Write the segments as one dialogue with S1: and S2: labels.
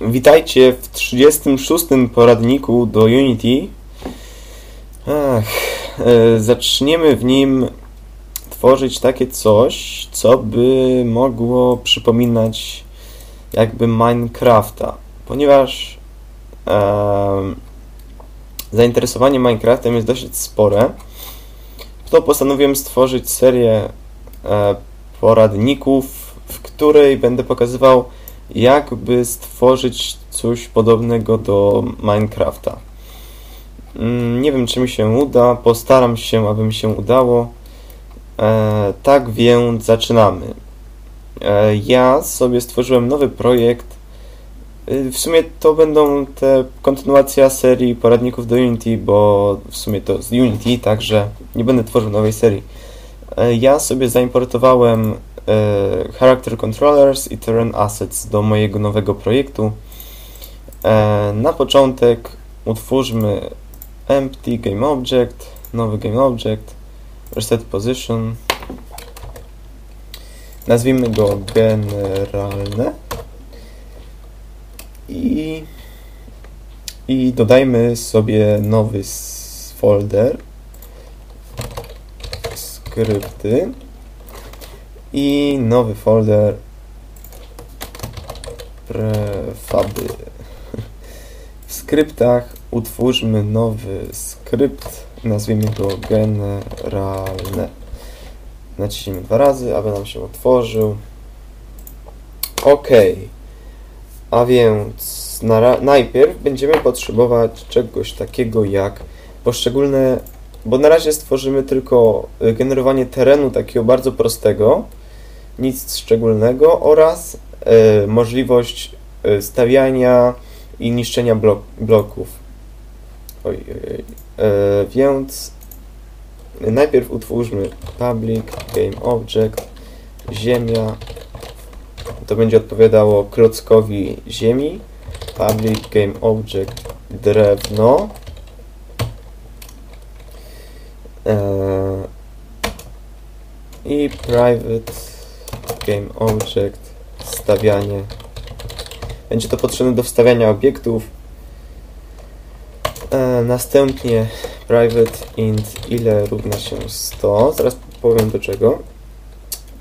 S1: Witajcie w 36. poradniku do Unity. Ach, e, zaczniemy w nim tworzyć takie coś, co by mogło przypominać jakby Minecrafta, ponieważ e, zainteresowanie Minecraftem jest dosyć spore, to postanowiłem stworzyć serię e, poradników, w której będę pokazywał jakby stworzyć coś podobnego do Minecrafta. Mm, nie wiem, czy mi się uda, postaram się, aby mi się udało. E, tak więc zaczynamy. E, ja sobie stworzyłem nowy projekt. E, w sumie to będą te kontynuacja serii poradników do Unity, bo w sumie to z Unity, także nie będę tworzył nowej serii. E, ja sobie zaimportowałem character Controllers i Terrain Assets do mojego nowego projektu. E, na początek utwórzmy empty game object, nowy game object, reset position. Nazwijmy go generalne i, i dodajmy sobie nowy folder skrypty i nowy folder prefaby. W skryptach utwórzmy nowy skrypt, nazwijmy go generalne. Naciśnijmy dwa razy, aby nam się otworzył. OK. A więc najpierw będziemy potrzebować czegoś takiego jak poszczególne bo na razie stworzymy tylko y, generowanie terenu takiego bardzo prostego, nic szczególnego oraz y, możliwość y, stawiania i niszczenia blok, bloków. Oj, oj, oj. więc najpierw utwórzmy public game object ziemia to będzie odpowiadało klockowi ziemi public game object drewno i private game object stawianie. Będzie to potrzebne do wstawiania obiektów. E, następnie private int ile równa się 100 zaraz powiem do czego.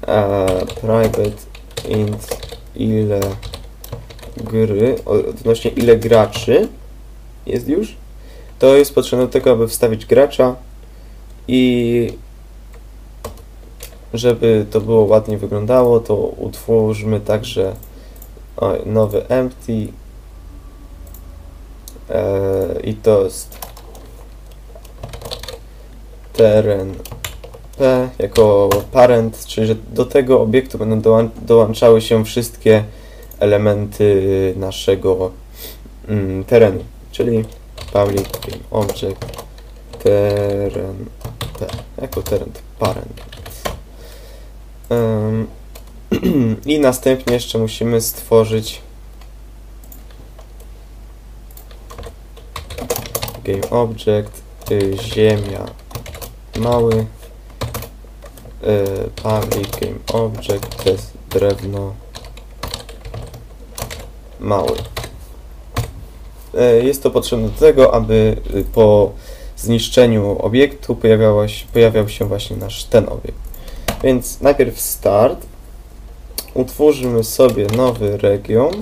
S1: E, private int ile gry odnośnie ile graczy jest już? To jest potrzebne do tego, aby wstawić gracza i żeby to było ładnie wyglądało, to utwórzmy także nowy empty. E, i to jest teren p jako parent, czyli że do tego obiektu będą dołączały się wszystkie elementy naszego mm, terenu, czyli public object teren p jako teren parent I następnie jeszcze musimy stworzyć game object y, ziemia mały y, public game object to jest drewno mały. Y, jest to potrzebne do tego, aby po zniszczeniu obiektu pojawiał się właśnie nasz ten obiekt więc najpierw start. Utwórzmy sobie nowy region.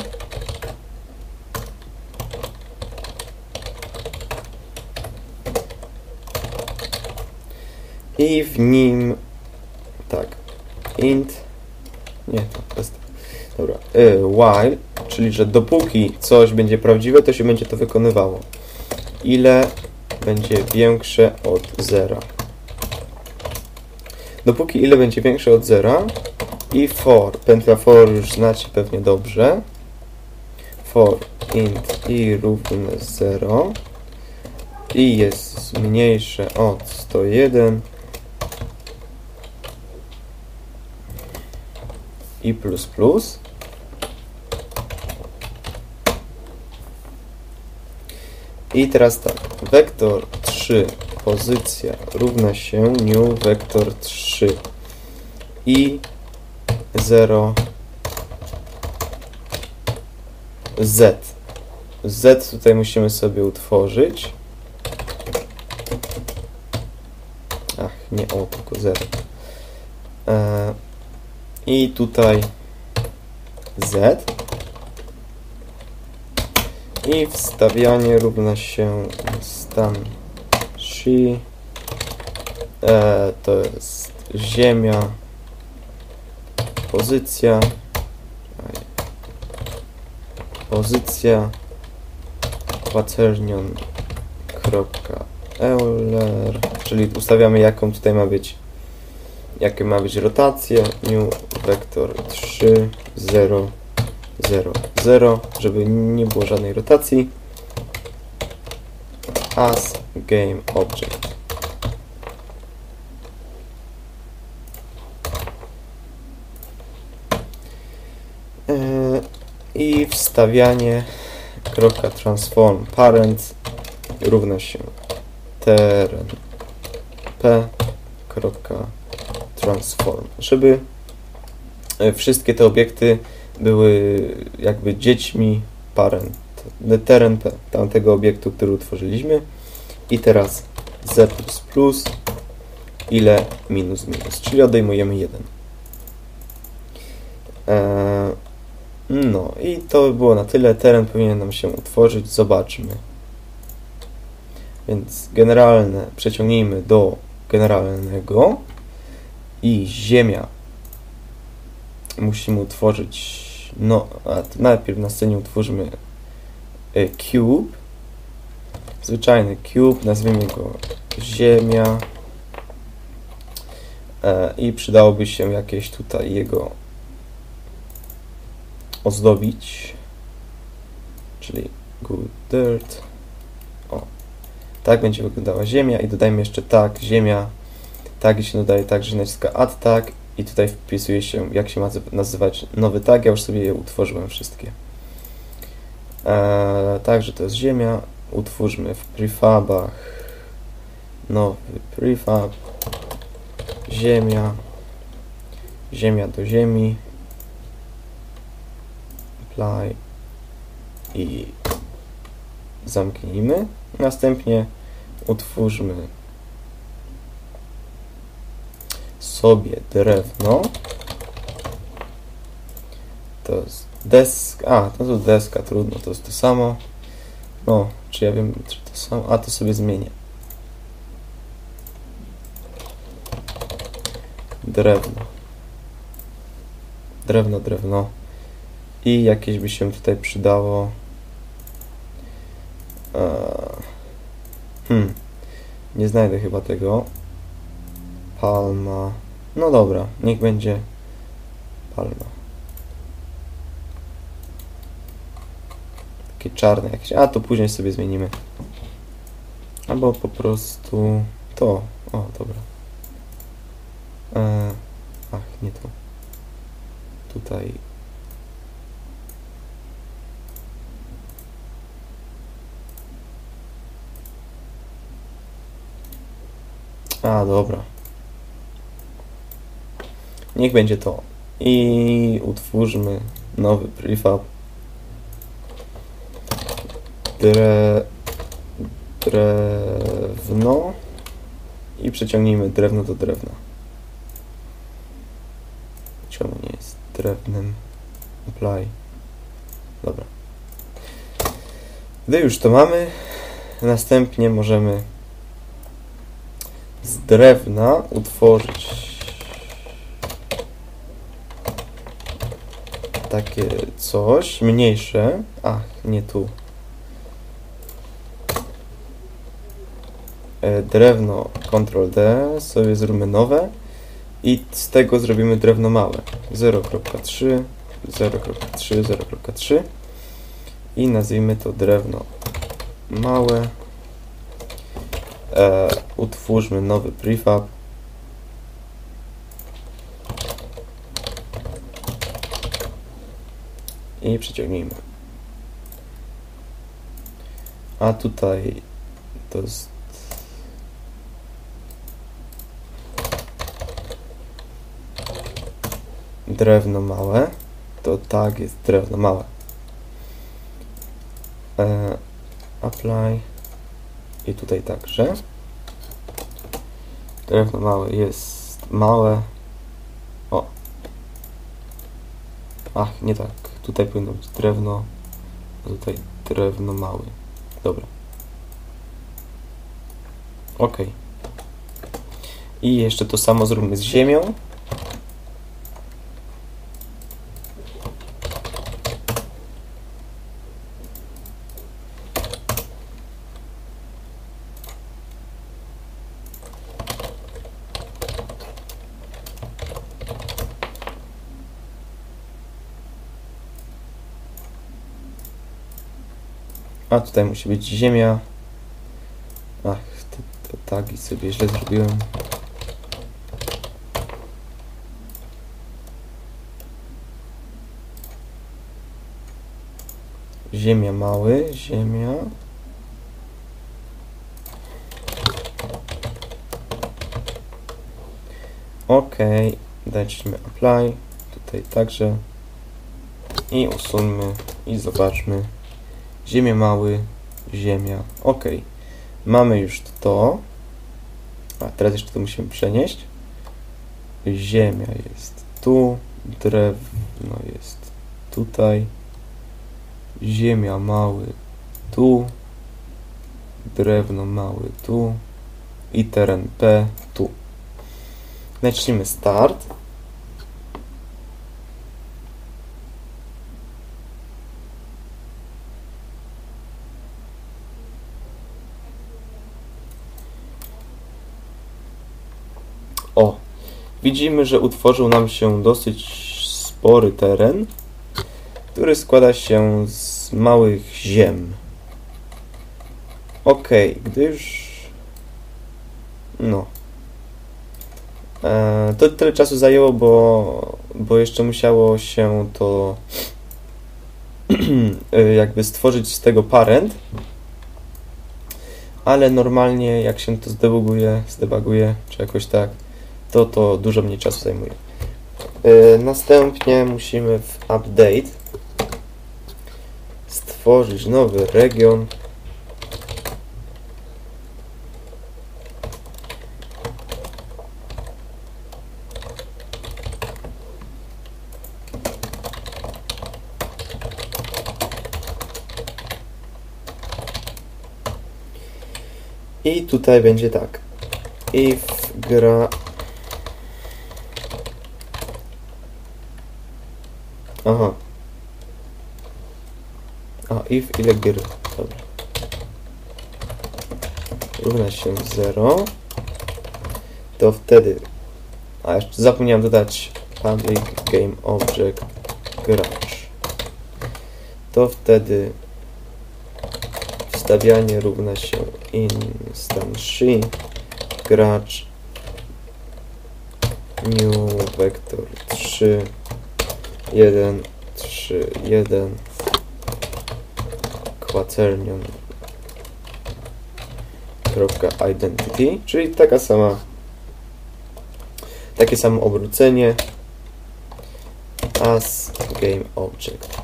S1: I w nim tak int nie, to jest dobra, y, while, czyli że dopóki coś będzie prawdziwe, to się będzie to wykonywało. Ile będzie większe od zera dopóki ile będzie większe od zera i for, pętla for już znacie pewnie dobrze. For int i równe 0 i jest mniejsze od 101 i plus plus. I teraz tak, wektor 3 pozycja równa się new vector 3 i 0 Z. Z tutaj musimy sobie utworzyć. Ach, nie O, tylko Z. E, I tutaj Z. I wstawianie równa się stan she. E, to jest ziemia. Pozycja. Pozycja. Quaternion.euler Czyli ustawiamy jaką tutaj ma być jakie ma być rotacje. New vector 3 0 0 0 żeby nie było żadnej rotacji. As game object. Yy, I wstawianie kropka transform. Parent równa się teren. P kropka transform, żeby e, wszystkie te obiekty były jakby dziećmi parent, teren tamtego obiektu, który utworzyliśmy. I teraz z++ ile minus minus, czyli odejmujemy 1. Eee, no i to by było na tyle. Teren powinien nam się utworzyć. Zobaczmy. Więc generalne przeciągnijmy do generalnego i ziemia musimy utworzyć no, a najpierw na scenie utwórzmy y, cube. Zwyczajny cube, nazwijmy go ziemia. E, i przydałoby się jakieś tutaj jego ozdobić. Czyli good dirt. O, tak będzie wyglądała ziemia. I dodajmy jeszcze tak, ziemia. Tagi się dodaje tak, że naciska add tag i tutaj wpisuje się, jak się ma nazywać nowy tag. Ja już sobie je utworzyłem wszystkie. Eee, także to jest ziemia. Utwórzmy w prefabach nowy prefab. Ziemia. Ziemia do ziemi. Apply. I zamknijmy. Następnie utwórzmy sobie drewno. To jest deska. A, to jest deska, trudno, to jest to samo. No, czy ja wiem, czy to samo. A, to sobie zmienię. Drewno. Drewno, drewno. I jakieś by się tutaj przydało. Hmm. Nie znajdę chyba tego. Palma. No dobra, niech będzie palma. Takie czarne jakieś. A to później sobie zmienimy. Albo po prostu to. O, dobra. Eee, ach, nie to. Tutaj. A, dobra. Niech będzie to. I utwórzmy nowy prefab. Dre... Drewno. I przeciągnijmy drewno do drewna. Czemu nie jest drewnem? Apply. Dobra. Gdy już to mamy, następnie możemy z drewna utworzyć takie coś, mniejsze. Ach, nie tu. E, drewno Ctrl-D, sobie zróbmy nowe i z tego zrobimy drewno małe. 0.3, 0.3, 0.3 i nazwijmy to drewno małe. E, utwórzmy nowy prefab i przeciągnijmy. A tutaj to jest drewno małe, to tak jest drewno małe. E, apply i tutaj także. Drewno małe jest małe. O. Ach, nie tak. Tutaj powinno być drewno. A tutaj drewno małe. Dobra. Ok. I jeszcze to samo zróbmy z ziemią. A tutaj musi być ziemia. Ach, te, te tagi sobie źle zrobiłem. Ziemia mały, ziemia. Ok, dajcie mi apply, tutaj także. I usuńmy i zobaczmy. Ziemia mały, ziemia. Ok. Mamy już to. A teraz jeszcze to musimy przenieść. Ziemia jest tu, drewno jest tutaj, ziemia mały tu, drewno mały tu i teren P tu. Naciśnijmy start. O, widzimy, że utworzył nam się dosyć spory teren, który składa się z małych ziem. Ok, gdy już... No. E, to tyle czasu zajęło, bo, bo jeszcze musiało się to e, jakby stworzyć z tego parent. Ale normalnie jak się to zdebuguje, zdebuguje, czy jakoś tak, to to dużo mniej czasu zajmuje. Yy, następnie musimy w update stworzyć nowy region. I tutaj będzie tak. If gra Aha. A, if ile gier? Dobra. Równa się 0. To wtedy... A, jeszcze zapomniałem dodać public game object gracz. To wtedy wstawianie równa się instancy gracz new vector 3 1, 3, 1 quaternion identity, czyli taka sama takie samo obrócenie as game object.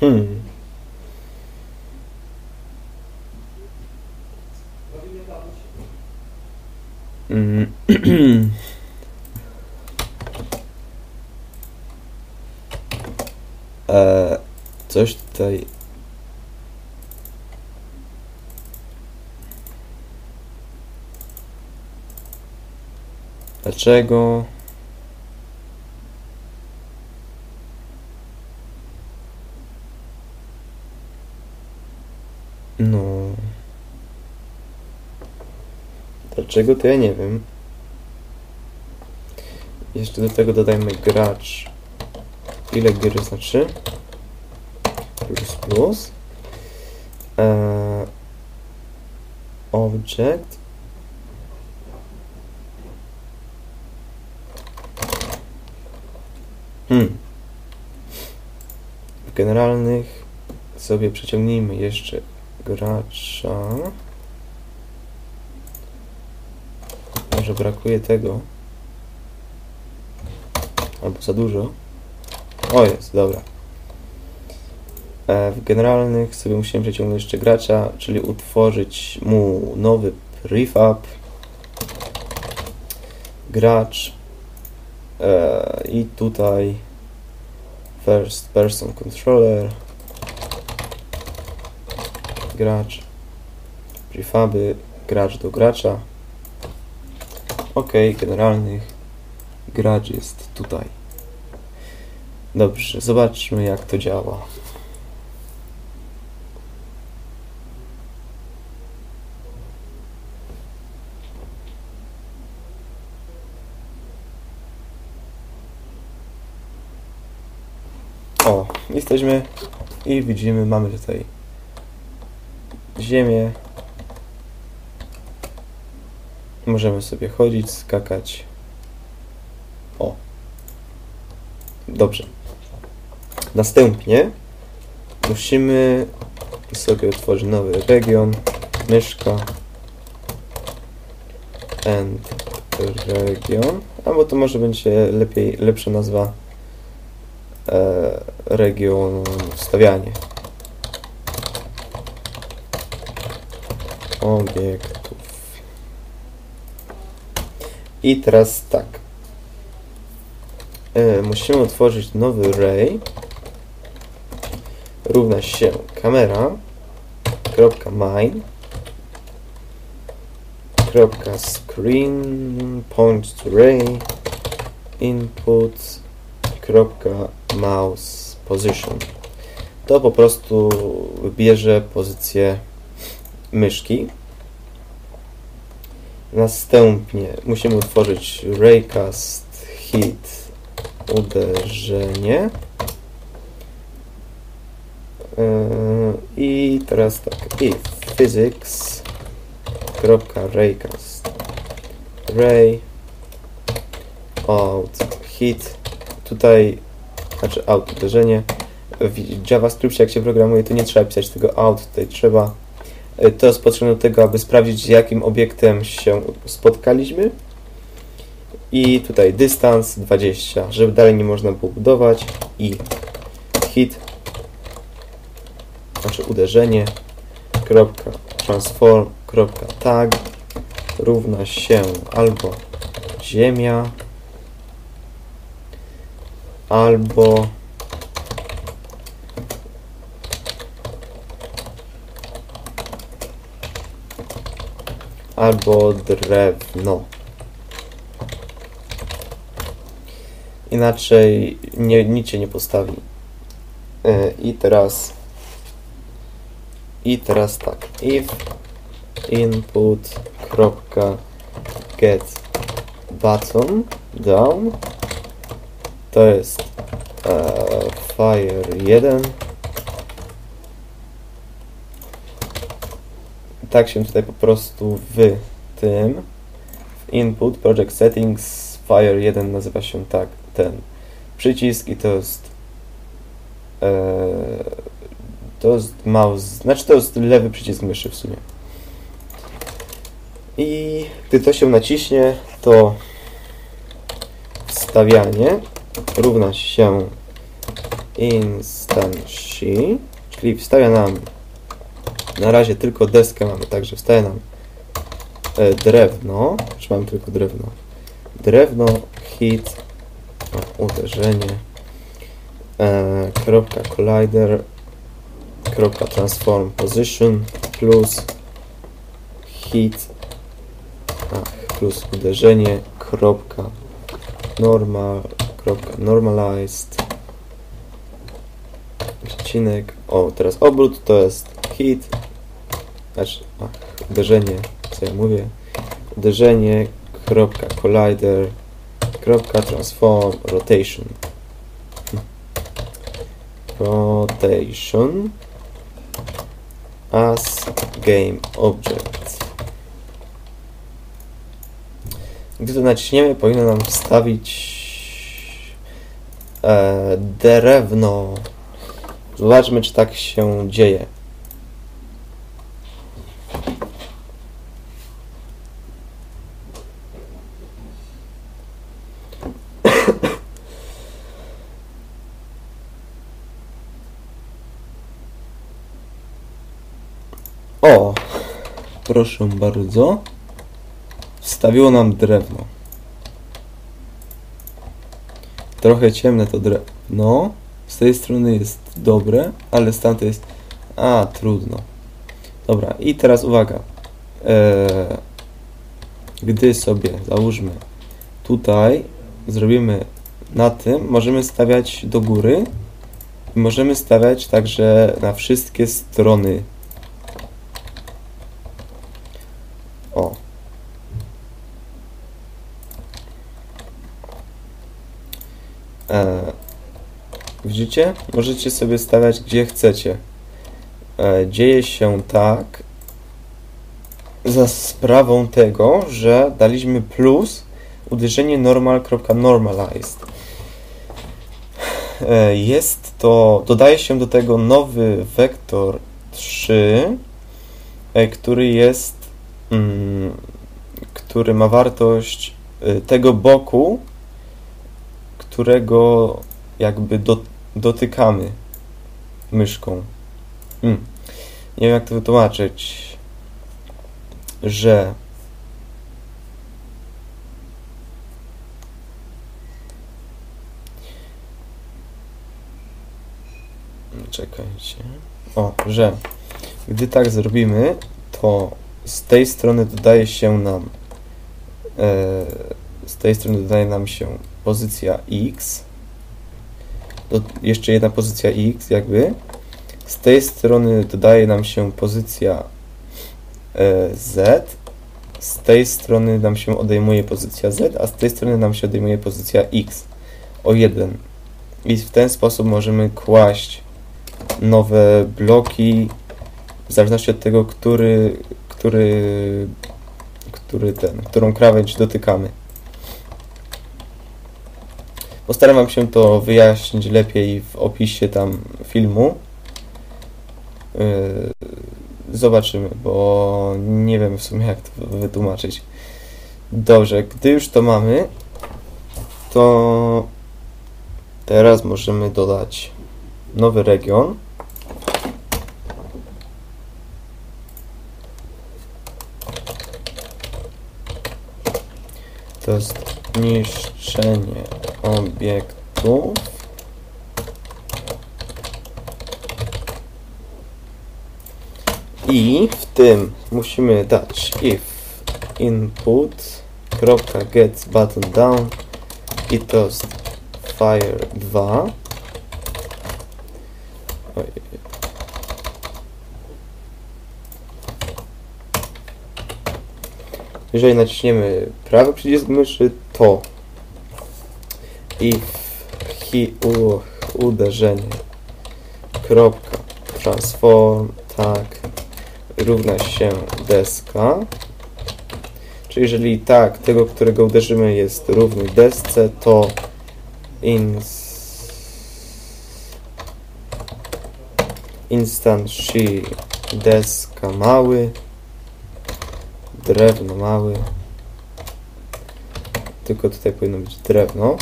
S1: Hmm. Mm. e, coś tutaj. Dlaczego? No. Dlaczego to ja nie wiem. Jeszcze do tego dodajmy gracz. Ile gier znaczy? Eee, object. Hmm. W generalnych sobie przeciągnijmy jeszcze gracza. Może brakuje tego. albo za dużo. O jest, dobra. E, w generalnych sobie musimy przeciągnąć jeszcze gracza, czyli utworzyć mu nowy prefab. Gracz. E, I tutaj first person controller. Gracz. Prefaby. Gracz do gracza. Ok, generalnych. Gracz jest tutaj. Dobrze, zobaczmy jak to działa. O, jesteśmy i widzimy, mamy tutaj ziemię. Możemy sobie chodzić, skakać. O. Dobrze. Następnie musimy sobie otworzyć nowy region. Myszka. And region. Albo to może będzie lepiej, lepsza nazwa e, region wstawianie obiektów. I teraz tak. E, musimy otworzyć nowy array równa się kamera. Kropka mine kropka screen. Point to array input. Kropka mouse position. To po prostu wybierze pozycję myszki. Następnie musimy utworzyć raycast hit uderzenie. Yy, I teraz tak, if physics raycast. Ray out hit. Tutaj znaczy out uderzenie w JavaScriptie jak się programuje to nie trzeba pisać tego out, tutaj trzeba yy, to jest potrzebne do tego, aby sprawdzić z jakim obiektem się spotkaliśmy. I tutaj dystans 20, żeby dalej nie można było budować. I hit. Znaczy uderzenie, kropka transform, kropka tag. Równa się albo ziemia, albo albo drewno. Inaczej nie, nic się nie postawi. Yy, I teraz i teraz tak, if input kropka get button down to jest e, fire 1 tak się tutaj po prostu w tym w input project settings fire 1 nazywa się tak ten. Przycisk i to jest e, to jest mouse, znaczy to jest lewy przycisk myszy w sumie. I gdy to się naciśnie, to wstawianie równa się instancji, czyli wstawia nam na razie tylko deskę mamy, także wstawia nam e, drewno, czy mamy tylko drewno, drewno, hit, uderzenie, e, kropka collider, kropka transform position plus hit ach, plus uderzenie kropka normal normalized. Przecinek. O teraz obrót to jest hit. Znaczy ach, uderzenie co ja mówię. Uderzenie kropka collider kropka transform rotation. Rotation. As game object. Gdy to naciśniemy, powinno nam wstawić e, drewno. Zobaczmy, czy tak się dzieje. O, proszę bardzo. Wstawiło nam drewno. Trochę ciemne to drewno. Z tej strony jest dobre, ale z tamtej jest... A, trudno. Dobra, i teraz uwaga. Eee, gdy sobie załóżmy tutaj, zrobimy na tym, możemy stawiać do góry i możemy stawiać także na wszystkie strony. O. E, widzicie? Możecie sobie stawiać gdzie chcecie. E, dzieje się tak za sprawą tego, że daliśmy plus uderzenie normal.normalized. E, jest to, dodaje się do tego nowy wektor 3, e, który jest, mm, który ma wartość tego boku, którego jakby do, dotykamy myszką. Hmm. Nie wiem jak to wytłumaczyć, że czekajcie. O, że gdy tak zrobimy, to z tej strony dodaje się nam e, z tej strony dodaje nam się pozycja X do, jeszcze jedna pozycja X jakby. Z tej strony dodaje nam się pozycja e, Z. Z tej strony nam się odejmuje pozycja Z, a z tej strony nam się odejmuje pozycja X. O 1 i w ten sposób możemy kłaść nowe bloki w zależności od tego, który, który, który ten, którą krawędź dotykamy. Postaram wam się to wyjaśnić lepiej w opisie tam filmu. Yy, zobaczymy, bo nie wiem w sumie jak to wytłumaczyć. Dobrze, gdy już to mamy, to teraz możemy dodać nowy region. To jest niszczenie obiektów. I w tym musimy dać if input get button down i to fire 2 jeżeli naciśniemy prawy przycisk myszy, to if hi, u, uderzenie. Kropka. Transform. Tak. Równa się deska. Czyli jeżeli tak tego, którego uderzymy jest równy desce, to ins instant she deska mały. Drewno mały. Tylko tutaj powinno być drewno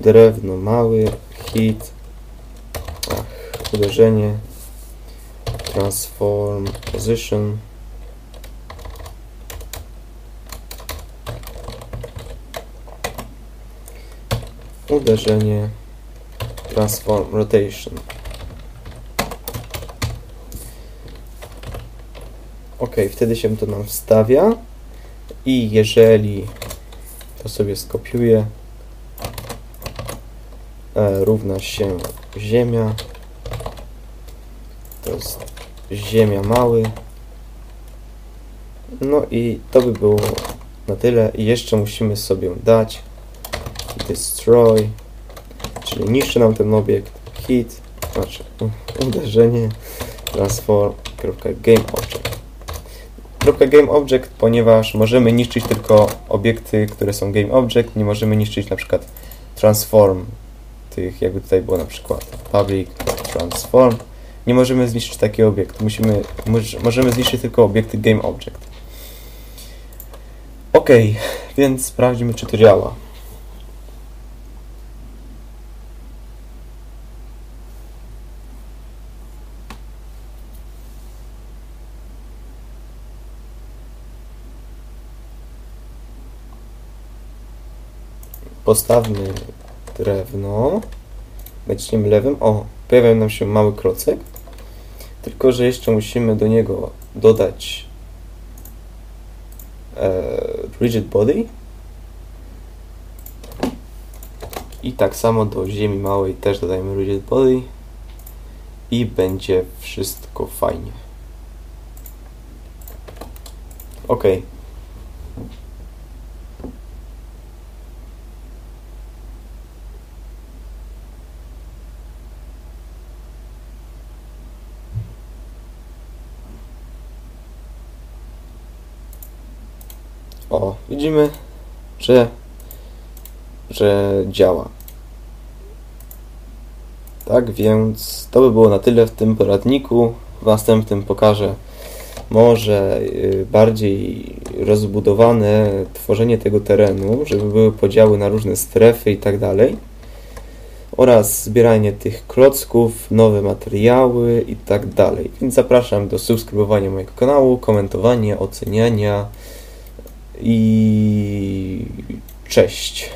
S1: drewno mały hit. Ach, uderzenie. Transform position. Uderzenie. Transform rotation. Ok, wtedy się to nam wstawia. I jeżeli to sobie skopiuję e, równa się ziemia. To jest ziemia mały. No i to by było na tyle. I jeszcze musimy sobie dać destroy czyli niszczy nam ten obiekt. Hit znaczy uderzenie transform.gameObject GameObject, ponieważ możemy niszczyć tylko obiekty, które są GameObject, nie możemy niszczyć na przykład transform tych, jakby tutaj było na przykład public transform, nie możemy zniszczyć takiego obiektu. Musimy, możemy zniszczyć tylko obiekty game object. Ok, więc sprawdźmy, czy to działa. Postawmy drewno. Naciśniemy lewym. O, pojawia nam się mały klocek. Tylko, że jeszcze musimy do niego dodać e, rigid body. I tak samo do ziemi małej też dodajemy rigid body. I będzie wszystko fajnie. Ok. O, widzimy, że, że działa. Tak więc to by było na tyle w tym poradniku. W następnym pokażę może y, bardziej rozbudowane tworzenie tego terenu, żeby były podziały na różne strefy i tak dalej oraz zbieranie tych klocków, nowe materiały i tak dalej. Więc zapraszam do subskrybowania mojego kanału, komentowania, oceniania i cześć.